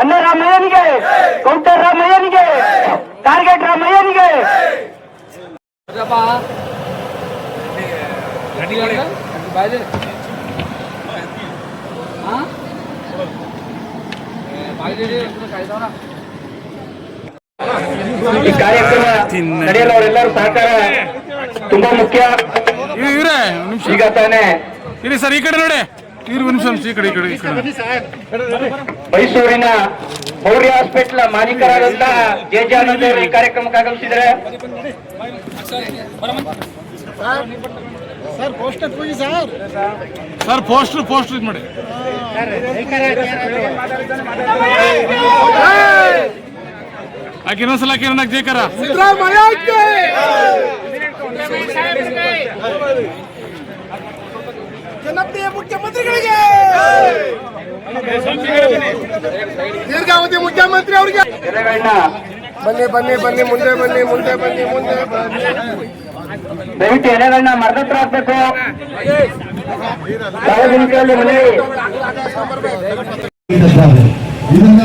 ಅನ್ನ ರಾಮಯ್ಯನಿಗೆ counter ರಾಮಯ್ಯನಿಗೆ target ರಾಮಯ್ಯನಿಗೆ. ಈ ಕಾರ್ಯಕ್ರಮ ನಡೆಯಲು ಅವರೆಲ್ಲರೂ ಸಹಕಾರ ತುಂಬಾ ಮುಖ್ಯ. ಈಗ ತಾನೇ ಇರಿ ಸರ್ ಈ ಕಡೆ ನೋಡಿ. ಮೈಸೂರಿನ ಮೌರ್ಯ ಹಾಸ್ಪಿಟಲ್ ಮಾಲೀಕರಾದಂತಹ ಜೇಜಾನಂದ ಈ ಕಾರ್ಯಕ್ರಮಕ್ಕೆ ಆಗಮಿಸಿದರೆ ಸರ್ ಪೋಸ್ಟರ್ ಪೋಸ್ಟರ್ ಇದು ಮಾಡಿ. ಆಕೆ ಇನ್ನೊಂದ್ಸಲ ಆಕೆ ಜೇಕರ ಮುಖ್ಯಮಂತ್ರಿಗಳಿಗೆ ದೀರ್ಘಾವಧಿ ಮುಖ್ಯಮಂತ್ರಿ ಅವರಿಗೆ. ಬನ್ನಿ ಬನ್ನಿ ಬನ್ನಿ ಮುಂದೆ ಬನ್ನಿ ಮುಂದೆ ಬನ್ನಿ ಮುಂದೆ ಬನ್ನಿ. ದಯವಿಟ್ಟು ಎಲೆಗಳನ್ನ ಮರದ ಹತ್ರ ಹಾಕ್ಬೇಕು ಸಾರ್ವಜನಿಕರಲ್ಲಿ ಮನವಿ ಇದನ್ನ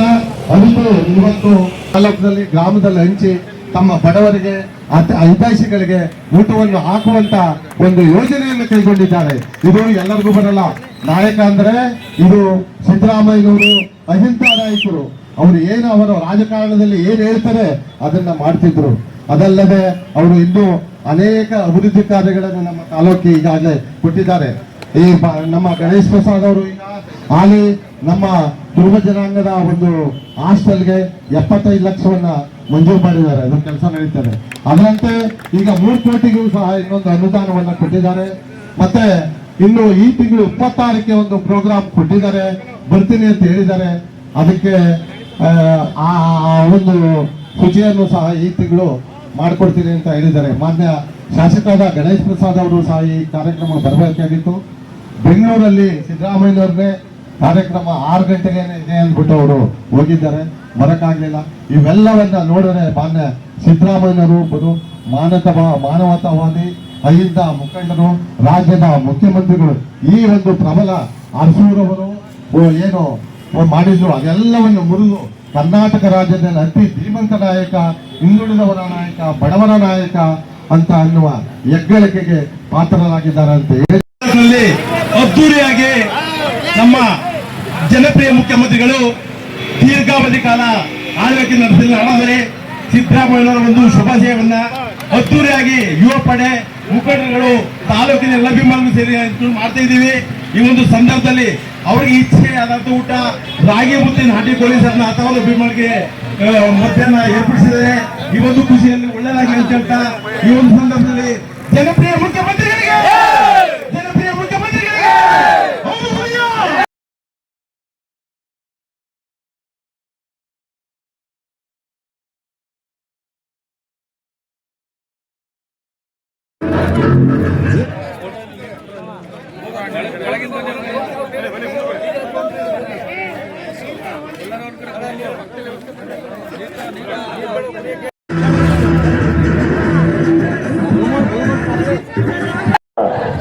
ಅರಿತು ಇವತ್ತು ತಾಲೂಕಿನಲ್ಲಿ ಗ್ರಾಮದಲ್ಲಿ ಹಂಚಿ ತಮ್ಮ ಬಡವರಿಗೆ ಅತ- ಹಿತೈಷಿಗಳಿಗೆ ಊಟವನ್ನು ಹಾಕುವಂತ ಒಂದು ಯೋಜನೆಯನ್ನು ಕೈಗೊಂಡಿದ್ದಾರೆ. ಇದು ಎಲ್ಲರಿಗೂ ಬರಲ್ಲ. ನಾಯಕ ಅಂದ್ರೆ ಇದು ಸಿದ್ದರಾಮಯ್ಯನವರು ಅಹಿಂಸಾ ನಾಯಕರು. ಅವರು ಏನು ಅವರು ರಾಜಕಾರಣದಲ್ಲಿ ಏನು ಹೇಳ್ತಾರೆ ಅದನ್ನ ಮಾಡ್ತಿದ್ರು. ಅದಲ್ಲದೆ ಅವರು ಇಂದು ಅನೇಕ ಅಭಿವೃದ್ಧಿ ಕಾರ್ಯಗಳನ್ನು ನಮ್ಮ ತಾಲೂಕಿಗೆ ಈಗಾಗಲೇ ಕೊಟ್ಟಿದ್ದಾರೆ. ಈ ನಮ್ಮ ಗಣೇಶ್ ಪ್ರಸಾದ್ ಅವರು ಈಗ ಹಾಲಿ ನಮ್ಮ ಧ್ರುವ ಜನಾಂಗದ ಒಂದು ಹಾಸ್ಟೆಲ್ಗೆ ಎಪ್ಪತ್ತೈದು ಲಕ್ಷವನ್ನ ಮಂಜೂರು ಮಾಡಿದ್ದಾರೆ. ಅದು ಕೆಲಸ ನಡೀತಾರೆ ಅದರಂತೆ ಈಗ ಮೂರು ಕೋಟಿಗೂ ಸಹ ಇನ್ನೊಂದು ಅನುದಾನವನ್ನ ಕೊಟ್ಟಿದ್ದಾರೆ. ಮತ್ತೆ ಇನ್ನು ಈ ತಿಂಗಳು ಇಪ್ಪತ್ತಾರಕ್ಕೆ ಒಂದು ಪ್ರೋಗ್ರಾಮ್ ಕೊಟ್ಟಿದ್ದಾರೆ. ಬರ್ತೀನಿ ಅಂತ ಹೇಳಿದ್ದಾರೆ. ಅದಕ್ಕೆ ಆ, ಒಂದು ಸೂಚಿಯನ್ನು ಸಹ ಈ ತಿಂಗಳು ಮಾಡಿಕೊಡ್ತೀನಿ ಅಂತ ಹೇಳಿದ್ದಾರೆ. ಮಾನ್ಯ ಶಾಸಕರಾದ ಗಣೇಶ್ ಪ್ರಸಾದ್ ಅವರು ಸಹ ಈ ಕಾರ್ಯಕ್ರಮ ಬರಬೇಕಾಗಿತ್ತು ಬೆಂಗಳೂರಲ್ಲಿ ಸಿದ್ದರಾಮಯ್ಯನವ್ರನ್ನೇ ಕಾರ್ಯಕ್ರಮ ಆರು ಗಂಟೆಗೆ ಇದೆ ಅಂದ್ಬಿಟ್ಟು ಅವರು ಹೋಗಿದ್ದಾರೆ. ಬರಕ್ಕಾಗಲಿಲ್ಲ ಇವೆಲ್ಲವನ್ನ ನೋಡಿದ್ರೆ ಮಾನ್ಯ ಸಿದ್ದರಾಮಯ್ಯನವರು ಒಬ್ಬರು ಮಾನತವ ಮಾನವತಾವಾದಿ ಅಹಿಂದ ಮುಖಂಡರು ರಾಜ್ಯದ ಮುಖ್ಯಮಂತ್ರಿಗಳು ಈ ಒಂದು ಪ್ರಬಲ ಅರ್ಸೂರವರು ಏನು ಮಾಡಿದ್ರು. ಅದೆಲ್ಲವನ್ನು ಮುರಿದು ಕರ್ನಾಟಕ ರಾಜ್ಯದಲ್ಲಿ ಅತಿ ಧೀಮಂತ ನಾಯಕ ಹಿಂದುಳಿದವರ ನಾಯಕ, ಬಡವರ ನಾಯಕ ಅಂತ ಅನ್ನುವ ಹೆಗ್ಗಳಿಕೆಗೆ ಪಾತ್ರರಾಗಿದ್ದಾರೆ ಅಂತ ಹೇಳಿ ಅದ್ದೂರಿಯಾಗಿ ನಮ್ಮ ಜನಪ್ರಿಯ ಮುಖ್ಯಮಂತ್ರಿಗಳು ದೀರ್ಘಾವಧಿ ಕಾಲ ಆಳ್ವಿಕೆ ನಡೆಸಿದ ಹಣದಲ್ಲಿ ಸಿದ್ದರಾಮಯ್ಯನವರ ಒಂದು ಶುಭಾಶಯವನ್ನ ಅದ್ದೂರಿಯಾಗಿ ಯುವ ಪಡೆ, ಮುಖಂಡರುಗಳು ತಾಲೂಕಿನ ಅಭಿಮಾನಿಗಳು ಸೇರಿ ಮಾಡ್ತಾ ಇದ್ದೀವಿ. ಈ ಒಂದು ಸಂದರ್ಭದಲ್ಲಿ ಅವರಿಗೆ ಇಚ್ಛೆ ಅದಂತ ಊಟ ರಾಗಿ ಮುತ್ತಿನ ಹಟ್ಟಿ ಸರ್ನ ಅಥವಾ ಭೀಮಳಿಗೆ ಮಧ್ಯಾಹ್ನ ಏರ್ಪಡಿಸಿದರೆ ಈ ಒಂದು ಖುಷಿಯಲ್ಲಿ ಒಳ್ಳೆಯದಾಗಿ ಅಂತ ಹೇಳ್ತಾ ಈ ಒಂದು ಸಂದರ್ಭದಲ್ಲಿ ಜನಪ್ರಿಯ ಮುಖ್ಯಮಂತ್ರಿಗಳಿಗೆ ಜನಪ್ರಿಯ ಮುಖ್ಯಮಂತ್ರಿಗಳಿಗೆ ಹುಲಿಯೋ!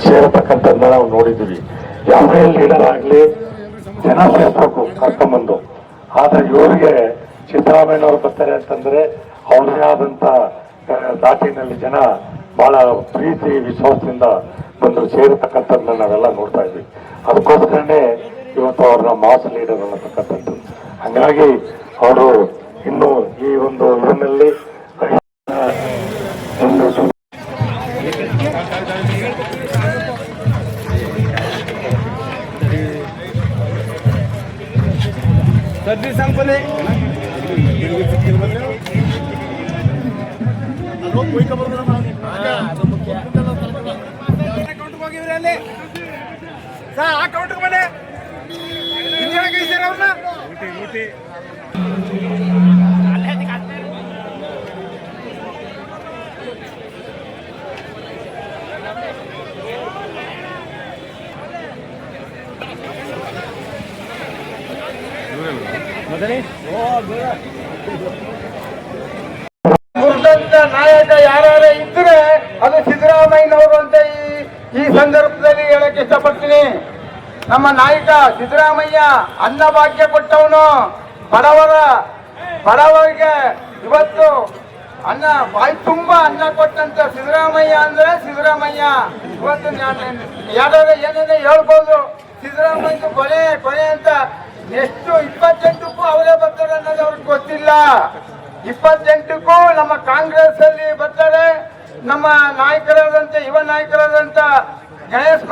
ಸೇರತಕ್ಕಂಥದ್ದನ್ನ ನಾವು ನೋಡಿದ್ದೀವಿ. ಯಾವುದೇ ಲೀಡರ್ ಆಗಲಿ ಜನ ಸೇರ್ಬೇಕು ಕರ್ಕೊಂಬಂದು ಆದ್ರೆ ಇವರಿಗೆ ಸಿದ್ದರಾಮಯ್ಯನವರು ಬರ್ತಾರೆ ಅಂತಂದ್ರೆ ಅವ್ರದೇ ಆದಂತ ದಾಟಿನಲ್ಲಿ ಜನ ಬಹಳ ಪ್ರೀತಿ, ವಿಶ್ವಾಸದಿಂದ ಬಂದು ಸೇರತಕ್ಕಂಥದ್ದನ್ನ ನಾವೆಲ್ಲ ನೋಡ್ತಾ ಇದ್ವಿ. ಅದಕ್ಕೋಸ್ಕರನೇ ಇವತ್ತು ಅವ್ರನ್ನ ಮಾಸ್ ಲೀಡರ್ ಅನ್ನತಕ್ಕಂಥದ್ದು. ಹಂಗಾಗಿ ಅವರು ಇನ್ನು ಈ ಒಂದು ಇದರಲ್ಲಿ ಒಂದು ಸರ್ ಆ ಬನ್ನಿ. ಅವ್ರನ್ನ. ಮುರಿದಂತ ನಾಯಕ ಯಾರ್ಯಾರು ಇದ್ರೆ ಅದು ಸಿದ್ದರಾಮಯ್ಯನವರು ಅಂತ ಈ ಸಂದರ್ಭದಲ್ಲಿ ಹೇಳಕ್ಕೆ ಇಷ್ಟಪಡ್ತೀನಿ. ನಮ್ಮ ನಾಯಕ ಸಿದ್ದರಾಮಯ್ಯ ಅನ್ನಭಾಗ್ಯ ಕೊಟ್ಟವನು. ಬಡವರ, ಬಡವರಿಗೆ ಇವತ್ತು ಅನ್ನ ಬಾಯಿ ತುಂಬಾ ಅನ್ನ ಕೊಟ್ಟಂತ ಸಿದ್ದರಾಮಯ್ಯ ಅಂದ್ರೆ ಸಿದ್ದರಾಮಯ್ಯ. ಇವತ್ತು ಯಾವ್ದಾದ್ರು ಏನೇನೋ ಹೇಳ್ಬೋದು. ಸಿದ್ದರಾಮಯ್ಯ ಕೊನೆ ಕೊನೆ ಅಂತ ಎಷ್ಟು ಇಪ್ಪತ್ತೆಂಟಕ್ಕೂ ಅವರೇ ಬರ್ತಾರೆ ಅನ್ನೋದು ಅವ್ರಿಗೆ ಗೊತ್ತಿಲ್ಲ. ಇಪ್ಪತ್ತೆಂಟಕ್ಕೂ ನಮ್ಮ ಕಾಂಗ್ರೆಸ್ ಅಲ್ಲಿ ಬರ್ತಾರೆ. ನಮ್ಮ ನಾಯಕರಾದಂತ ಯುವ ನಾಯಕರಾದಂತ ಗಣೇಶ್